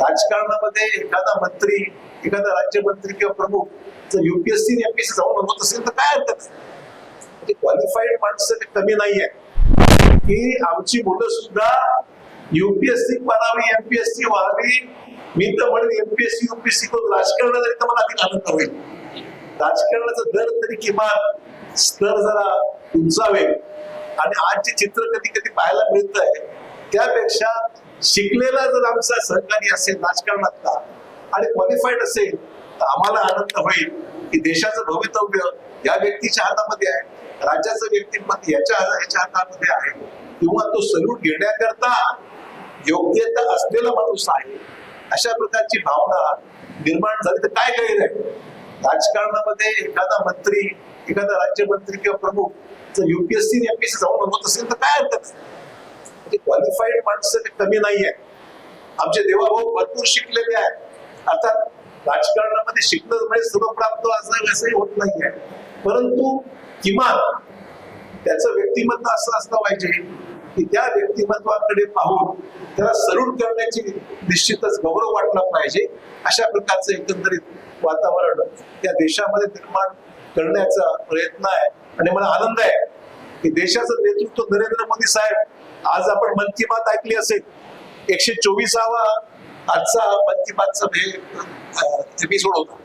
राजकारणामध्ये एखादा मंत्री एखादा राज्यमंत्री किंवा प्रमुख जर युपीएससी एमपीएससी जाऊन होत असेल तर काय हरकत म्हणजे क्वालिफाईड माणसं कमी नाही आहे की आमची मुलं सुद्धा युपीएससी करावी एमपीएससी व्हावी मी तर म्हणेन एमपीएससी युपीएससी करून राजकारण जरी तर मला अधिक आनंद होईल. राजकारणाचा दर तरी किमान स्तर जरा उंचावे आणि आज जे चित्र कधी कधी पाहायला मिळत आहे त्यापेक्षा शिकलेला जर आमचा सहकारी असेल राजकारणातला आणि क्वालिफाईड असेल तर आम्हाला आनंद होईल की देशाचं भवितव्य या व्यक्तीच्या हातामध्ये आहे राज्याचं व्यक्तिमत्व याच्या याच्या हातामध्ये आहे किंवा तो सल्यूट घेण्याकरता योग्यता असलेला माणूस आहे. अशा प्रकारची भावना निर्माण झाली तर काय गैर आहे? राजकारणामध्ये एखादा मंत्री एखादा राज्यमंत्री किंवा प्रमुख जर युपीएससी एमपीएससी जाऊन होत असेल तर काय हरकत म्हणजे क्वालिफाईड माणसं ते कमी नाहीये. आमचे देवाभाऊ भरपूर शिकलेले आहेत. अर्थात राजकारणामध्ये शिकणं म्हणजे सर्वप्राप्त असंही होत नाहीये. परंतु किमान त्याचं व्यक्तिमत्व असं असलं पाहिजे की त्या व्यक्तिमत्वाकडे पाहून त्याला सल्यूट करण्याची निश्चितच गौरव वाटला पाहिजे. अशा प्रकारचं एकंदरीत वातावरण या देशामध्ये निर्माण करण्याचा प्रयत्न आहे. आणि मला आनंद आहे की देशाचं नेतृत्व नरेंद्र मोदी साहेब आज आपण मन की बात ऐकली असेल. एकशे चोवीसावा आजचा मन की बातचा एपिसोड होता.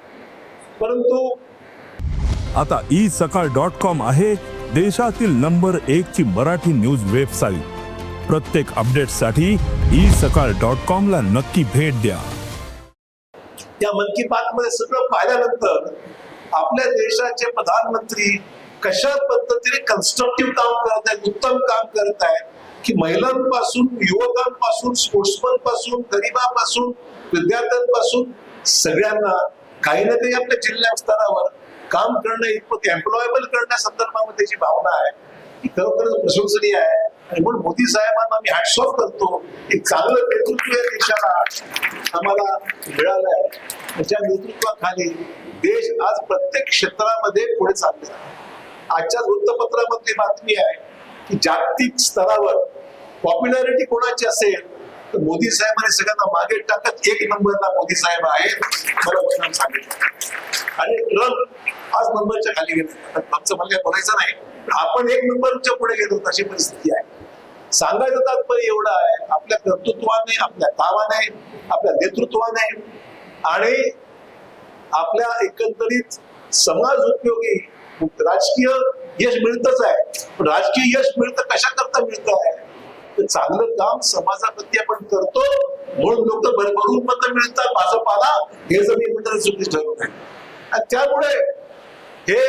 परंतु आता ई सकाळ डॉट कॉम आहे देशातील नंबर एक ची मराठी न्यूज वेबसाईट प्रत्येक अपडेटसाठी ई सकाळ डॉट कॉम ला नक्की भेट द्या. या मन की बात मध्ये सगळं पाहिल्यानंतर आपल्या देशाचे प्रधानमंत्री कशा पद्धतीने कन्स्ट्रक्टिव्ह काम करत आहेत उत्तम काम करत आहेत की महिलांपासून युवकांपासून स्पोर्ट्समनपासून गरिबापासून विद्यार्थ्यांपासून सगळ्यांना काही ना काही आपल्या जिल्हा स्तरावर काम करणं इतपत एम्प्लॉयबल करण्यासंदर्भामध्ये जी भावना आहे ती खरोखरच प्रशंसनीय आहे. आणि म्हणून मोदी साहेबांना मी हॅट्स ऑफ करतो एक चांगलं नेतृत्व या देशाला आम्हाला मिळालं आहे त्याच्या नेतृत्वाखाली देश आज प्रत्येक क्षेत्रामध्ये पुढे चाललेला आहे. आजच्या वृत्तपत्रामधली बातमी आहे की जागतिक स्तरावर पॉप्युलॅरिटी कोणाची असेल तर मोदी साहेबांनी सगळ्यांना मागे टाकत एक नंबरला मोदी साहेब आहेत मला सांगितलं. आणि ट्रम्प पाच नंबरच्या खाली गेले. ट्रम्पचं मला बोलायचं नाही आपण एक नंबरच्या पुढे गेलो अशी परिस्थिती आहे. सांगायचं तात्पर्य एवढं आहे आपल्या कर्तृत्वाने आपल्या कामाने आपल्या नेतृत्वाने आणि आपल्या एकंदरीत समाज उपयोगी राजकीय यश मिळतच आहे. पण राजकीय यश मिळतं कशा करता मिळत आहे? तर चांगलं काम समाजामध्ये आपण करतो म्हणून लोक भरभरून मत मिळतात. भाजपाला हे जर मी मंडळ चुकीच ठरवत आहे त्यामुळे हे